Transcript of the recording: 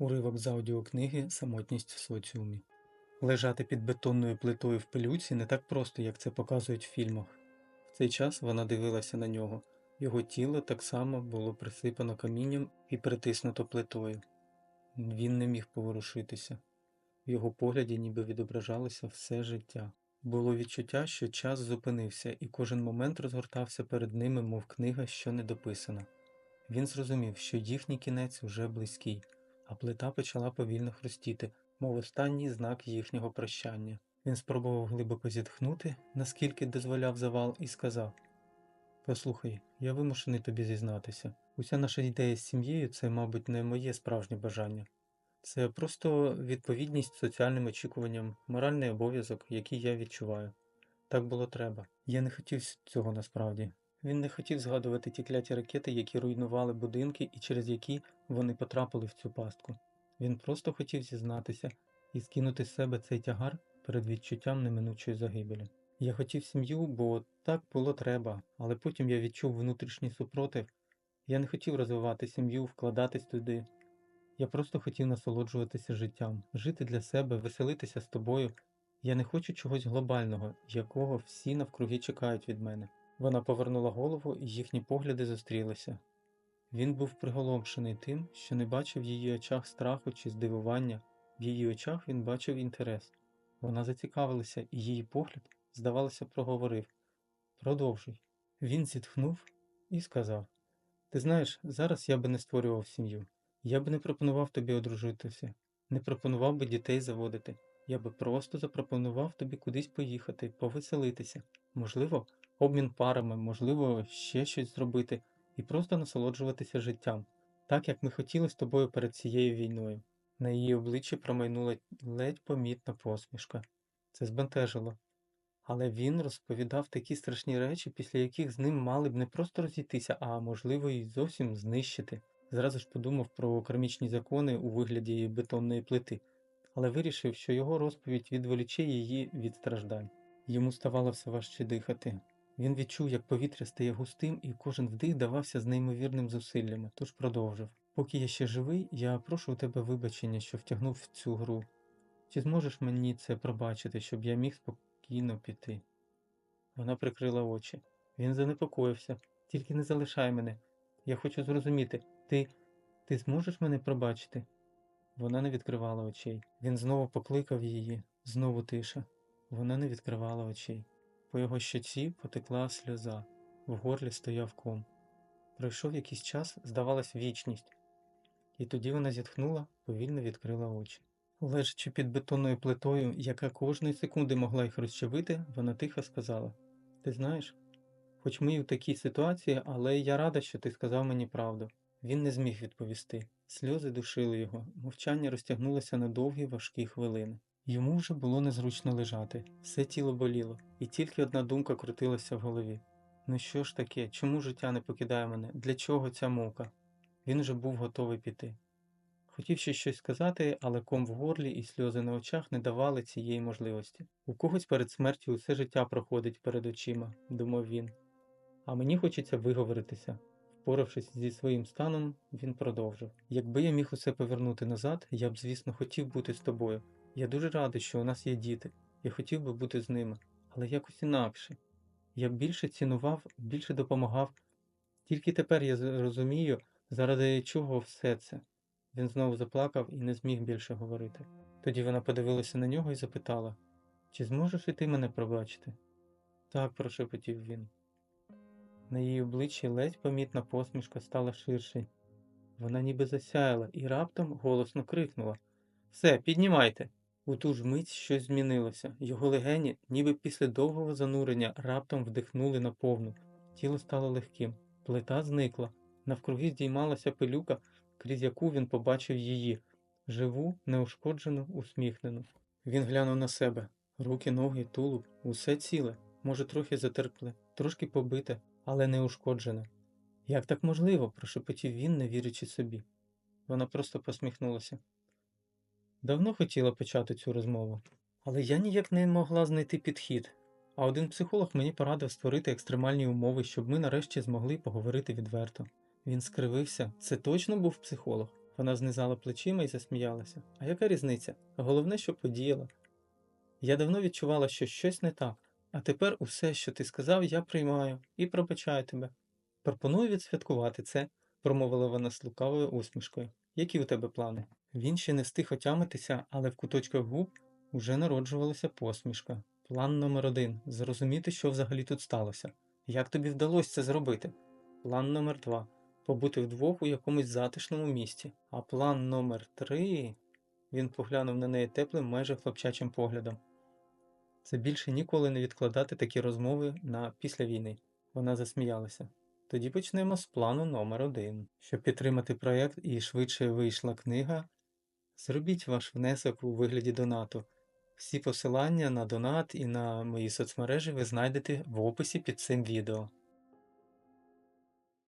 Уривок з аудіокниги Самотність в соціумі. Лежати під бетонною плитою в пилюці не так просто, як це показують в фільмах. В цей час вона дивилася на нього. Його тіло так само було присипано камінням і притиснуто плитою. Він не міг поворушитися. В його погляді ніби відображалося все життя. Було відчуття, що час зупинився, і кожен момент розгортався перед ними, мов книга, що не дописана. Він зрозумів, що їхній кінець уже близький, а плита почала повільно хрустіти, мов останній знак їхнього прощання. Він спробував глибоко зітхнути, наскільки дозволяв завал, і сказав: Послухай, я вимушений тобі зізнатися. Уся наша ідея з сім'єю це, мабуть, не моє справжнє бажання. Це просто відповідність соціальним очікуванням, моральний обов'язок, який я відчуваю. Так було треба. Я не хотів цього насправді. Він не хотів згадувати ті кляті ракети, які руйнували будинки і через які вони потрапили в цю пастку. Він просто хотів зізнатися і скинути з себе цей тягар перед відчуттям неминучої загибелі. Я хотів сім'ю, бо так було треба, але потім я відчув внутрішній супротив. Я не хотів розвивати сім'ю, вкладатись туди. Я просто хотів насолоджуватися життям, жити для себе, веселитися з тобою. Я не хочу чогось глобального, якого всі навкруги чекають від мене. Вона повернула голову, і їхні погляди зустрілися. Він був приголомшений тим, що не бачив в її очах страху чи здивування, в її очах він бачив інтерес. Вона зацікавилася, і її погляд, здавалося, проговорив Продовжуй. Він зітхнув і сказав: Ти знаєш, зараз я би не створював сім'ю. Я би не пропонував тобі одружитися, не пропонував би дітей заводити. Я би просто запропонував тобі кудись поїхати, повеселитися, можливо, обмін парами, можливо, ще щось зробити і просто насолоджуватися життям, так як ми хотіли з тобою перед цією війною. На її обличчі промайнула ледь помітна посмішка. Це збентежило. Але він розповідав такі страшні речі, після яких з ним мали б не просто розійтися, а можливо і зовсім знищити. Зразу ж подумав про кармічні закони у вигляді бетонної плити, але вирішив, що його розповідь відволіче її від страждань. Йому ставало все важче дихати. Він відчув, як повітря стає густим, і кожен вдих давався з неймовірним зусиллями, тож продовжив. Поки я ще живий, я прошу у тебе вибачення, що втягнув в цю гру. Чи зможеш мені це пробачити, щоб я міг спокійно піти? Вона прикрила очі. Він занепокоївся. Тільки не залишай мене. Я хочу зрозуміти, ти. ти зможеш мене пробачити? Вона не відкривала очей. Він знову покликав її, знову тиша. Вона не відкривала очей. По його щоці потекла сльоза, в горлі стояв ком. Пройшов якийсь час, здавалась вічність, і тоді вона зітхнула, повільно відкрила очі. Лежачи під бетонною плитою, яка кожної секунди могла їх розчавити, вона тихо сказала: Ти знаєш, хоч ми і в такій ситуації, але я рада, що ти сказав мені правду. Він не зміг відповісти. Сльози душили його, мовчання розтягнулося на довгі важкі хвилини. Йому вже було незручно лежати, все тіло боліло, і тільки одна думка крутилася в голові. Ну що ж таке, чому життя не покидає мене? Для чого ця мука? Він вже був готовий піти. Хотів ще щось сказати, але ком в горлі і сльози на очах не давали цієї можливості. У когось перед смертю усе життя проходить перед очима, думав він. А мені хочеться виговоритися. Впоравшись зі своїм станом, він продовжив: Якби я міг усе повернути назад, я б, звісно, хотів бути з тобою. Я дуже радий, що у нас є діти. Я хотів би бути з ними, але якось інакше. Я більше цінував, більше допомагав. Тільки тепер я розумію, заради чого все це. Він знову заплакав і не зміг більше говорити. Тоді вона подивилася на нього і запитала: Чи зможеш і ти мене пробачити? Так, прошепотів він. На її обличчі ледь помітна посмішка стала ширше. Вона ніби засяяла і раптом голосно крикнула Все, піднімайте. У ту ж мить щось змінилося. Його легені, ніби після довгого занурення, раптом вдихнули наповну. Тіло стало легким, плита зникла, навкруги здіймалася пилюка, крізь яку він побачив її живу, неушкоджену, усміхнену. Він глянув на себе руки, ноги, тулуб, усе ціле, може, трохи затерпле, трошки побите, але не ушкоджене. Як так можливо? прошепотів він, не вірячи собі. Вона просто посміхнулася. Давно хотіла почати цю розмову, але я ніяк не могла знайти підхід. А один психолог мені порадив створити екстремальні умови, щоб ми нарешті змогли поговорити відверто. Він скривився. Це точно був психолог? Вона знизала плечима і засміялася. А яка різниця? Головне, що подіяла. Я давно відчувала, що щось не так, а тепер усе, що ти сказав, я приймаю і пробачаю тебе. Пропоную відсвяткувати це, промовила вона з лукавою усмішкою. Які у тебе плани? Він ще не встиг отямитися, але в куточках губ уже народжувалася посмішка. План номер один зрозуміти, що взагалі тут сталося. Як тобі вдалося це зробити? План номер два побути вдвох у якомусь затишному місці. А план номер три. Він поглянув на неї теплим, майже хлопчачим поглядом. Це більше ніколи не відкладати такі розмови на після війни. Вона засміялася. Тоді почнемо з плану номер один. Щоб підтримати проєкт і швидше вийшла книга, зробіть ваш внесок у вигляді донату. Всі посилання на донат і на мої соцмережі ви знайдете в описі під цим відео.